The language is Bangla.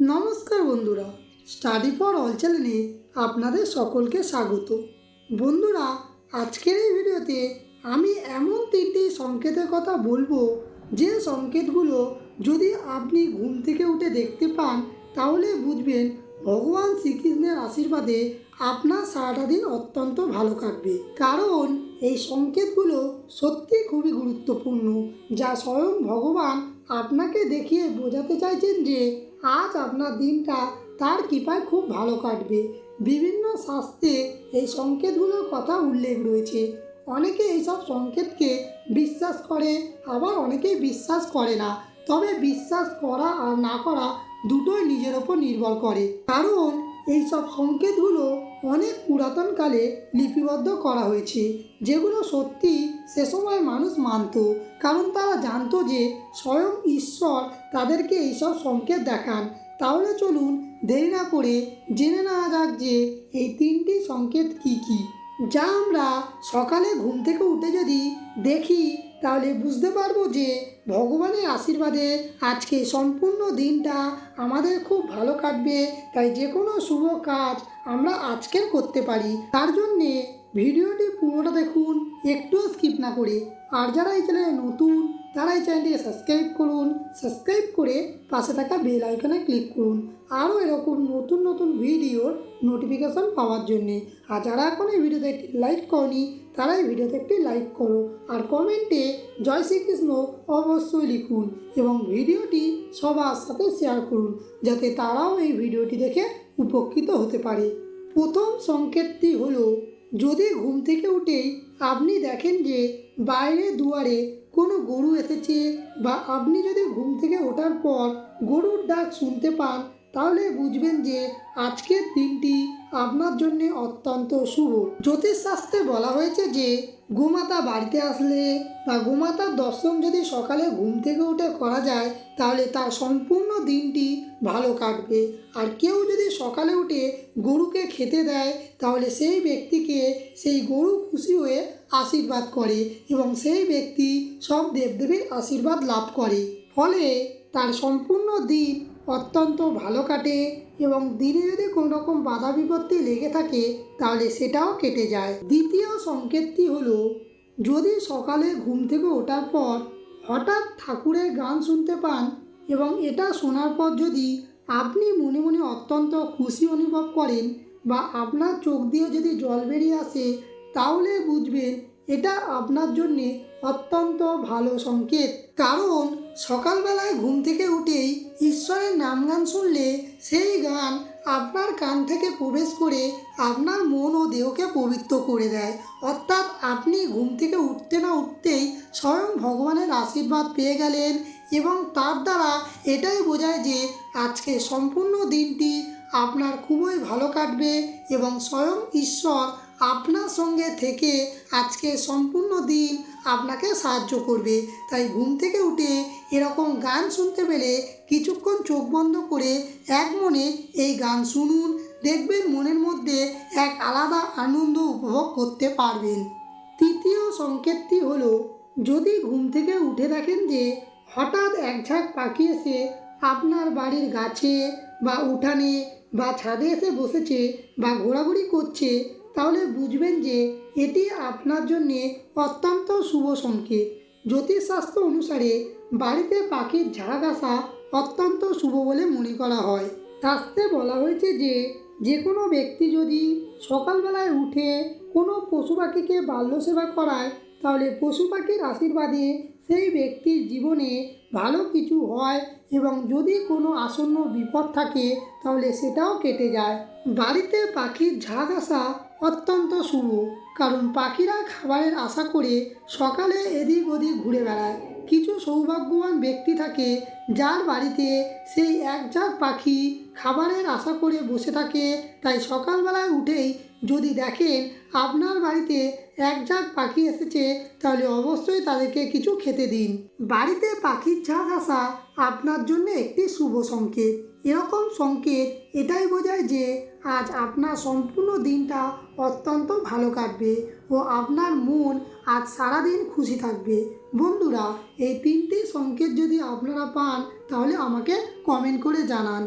নমস্কার বন্ধুরা। স্টাডি ফর অল চ্যানেলে আপনাদের সকলকে স্বাগত। বন্ধুরা, আজকের এই ভিডিওতে আমি এমন তিনটি সংকেতের কথা বলব। যে সংকেতগুলো যদি আপনি ঘুম থেকে উঠে দেখতে পান, তাহলে বুঝবেন ভগবান শ্রীকৃষ্ণের আশীর্বাদে আপনার সারাটা দিন অত্যন্ত ভালো কাটবে। কারণ এই সংকেতগুলো সত্যি খুবই গুরুত্বপূর্ণ, যা স্বয়ং ভগবান আপনাকে দেখিয়ে বোঝাতে চাইছেন যে আজ আপনার দিনটা তার কৃপায় খুব ভালো কাটবে। বিভিন্ন শাস্ত্রে এই সংকেতগুলোর কথা উল্লেখ রয়েছে। অনেকে এইসব সংকেতকে বিশ্বাস করে, আবার অনেকেই বিশ্বাস করে না। তবে বিশ্বাস করা আর না করা দুটোই নিজের ওপর নির্ভর করে। কারণ এইসব সংকেতগুলো অনেক পুরাতনকালে লিপিবদ্ধ করা হয়েছে, যেগুলো সত্যি সে সময় মানুষ মানত, কারণ তারা জানতো যে স্বয়ং ঈশ্বর তাদেরকে এইসব সংকেত দেখান। তাহলে চলুন দেরি না করে জেনে নেওয়া যাক যে এই তিনটি সংকেত কী কি। যা আমরা সকালে ঘুম থেকে উঠে যদি দেখি, তাহলে বুঝতে পারব যে ভগবানের আশীর্বাদে আজকে সম্পূর্ণ দিনটা আমাদের খুব ভালো কাটবে। তাই যে কোনো শুভ কাজ আমরা আজকের করতে পারি। তার জন্যে ভিডিওটি পুরোটা দেখুন, একটুও স্কিপ না করে। আর যারা এই চ্যানেলে নতুন, তারা এই চ্যানেলটিকে সাবস্ক্রাইব করুন সাবস্ক্রাইব করে পাশে থাকা বেল আইকনে ক্লিক করুন। আরও এরকম নতুন নতুন ভিডিওর নোটিফিকেশন পাওয়ার জন্যে। আর যারা এখন এই ভিডিওতে একটি লাইক করনি, তারা এই ভিডিওতে একটি লাইক করো। আর কমেন্টে জয় শ্রীকৃষ্ণ অবশ্যই লিখুন এবং ভিডিওটি সবার সাথে শেয়ার করুন, যাতে তারাও এই ভিডিওটি দেখে উপকৃত হতে পারে। প্রথম সংকেতটি হলো যদি ঘুম থেকে উঠেই আপনি দেখেন যে বাইরে দুয়ারে কোনো গরু এসেছে বা আপনি যদি ঘুম থেকে ওঠার পর গরুর ডাক শুনতে পান, তাহলে বুঝবেন যে আজকের দিনটি আপনার জন্য অত্যন্ত শুভ। জ্যোতিষশাস্ত্রে বলা হয়েছে যে, গোমাতা বাড়িতে আসলে বা গোমাতার দর্শন যদি সকালে ঘুম থেকে উঠে করা যায়, তাহলে তার সম্পূর্ণ দিনটি ভালো কাটবে। আর কেউ যদি সকালে উঠে গরুকে খেতে দেয়, তাহলে সেই ব্যক্তিকে সেই গরু খুশি হয়ে আশীর্বাদ করে এবং সেই ব্যক্তি সব দেবদেবীর আশীর্বাদ লাভ করে। ফলে তার সম্পূর্ণ দিন অত্যন্ত ভালো কাটে এবং দিনে যদি কোনো রকম বাধা বিপত্তি লেগে থাকে, তাহলে সেটাও কেটে যায়। দ্বিতীয় সংকেতটি হলো, যদি সকালে ঘুম থেকে ওঠার পর হঠাৎ ঠাকুরের গান শুনতে পান এবং এটা শোনার পর যদি আপনি মনে মনে অত্যন্ত খুশি অনুভব করেন বা আপনার চোখ দিয়ে যদি জল বেরিয়ে আসে, তাহলে বুঝবেন এটা আপনার জন্যে অত্যন্ত ভালো সংকেত। কারণ সকালবেলায় ঘুম থেকে উঠেই ঈশ্বরের নাম গান শুনলে সেই গান আপনার কান থেকে প্রবেশ করে আপনার মন ও দেহকে পবিত্র করে দেয়। অর্থাৎ আপনি ঘুম থেকে উঠতে না উঠতেই স্বয়ং ভগবানের আশীর্বাদ পেয়ে গেলেন এবং তার দ্বারা এটাই বোঝায় যে আজকে সম্পূর্ণ দিনটি আপনার খুবই ভালো কাটবে এবং স্বয়ং ঈশ্বর আপনার সঙ্গে থেকে আজকে সম্পূর্ণ দিন আপনাকে সাহায্য করবে। তাই ঘুম থেকে উঠে এরকম গান শুনতে পেলে কিছুক্ষণ চোখ বন্ধ করে এক মনে এই গান শুনুন। দেখবেন মনের মধ্যে এক আলাদা আনন্দ উপভোগ করতে পারবেন। তৃতীয় সংকেতটি হলো, যদি ঘুম থেকে উঠে দেখেন যে হঠাৎ এক ঝাঁক পাখি এসে আপনার বাড়ির গাছে বা উঠানে বা ছাদে এসে বসেছে বা ঘোরাঘুরি করছে তাহলে বুঝবেন যে এটি আপনার জন্যে অত্যন্ত শুভ সংকেত। জ্যোতিষশাস্ত্র অনুসারে বাড়িতে পাখির ঝাঁক আসা অত্যন্ত শুভ বলে মনে করা হয়। শাস্ত্রে বলা হয়েছে যে যে কোনো ব্যক্তি যদি সকালবেলায় উঠে কোনো পশু পাখিকে বাল্য সেবা করায়, তাহলে পশু পাখির আশীর্বাদে সেই ব্যক্তির জীবনে ভালো কিছু হয় এবং যদি কোনো আসন্ন বিপদ থাকে, তাহলে সেটাও কেটে যায়। বাড়িতে পাখির ঝাঁক আসা অত্যন্ত শুভ কারণ পাখিরা খাবারের আশা করে সকালে এদিক ওদিক ঘুরে বেড়ায়। কিছু সৌভাগ্যবান ব্যক্তি থাকে যার বাড়িতে সেই এক ঝাঁক পাখি খাবারের আশা করে বসে থাকে, তাই সকালবেলায় উঠেই যদি দেখেন আপনার বাড়িতে এক ঝাঁক পাখি এসেছে, তাহলে অবশ্যই তাদেরকে কিছু খেতে দিন। বাড়িতে পাখির ঝাঁক আসা আপনার জন্য একটি শুভ সংকেত। এরকম সংকেত এটাই বোঝায় যে আজ আপনার সম্পূর্ণ দিনটা অত্যন্ত ভালো কাটবে ও আপনার মন আজ সারাদিন খুশি থাকবে। বন্ধুরা, এই তিনটি সংকেত যদি আপনারা পান তাহলে আমাকে কমেন্ট করে জানান।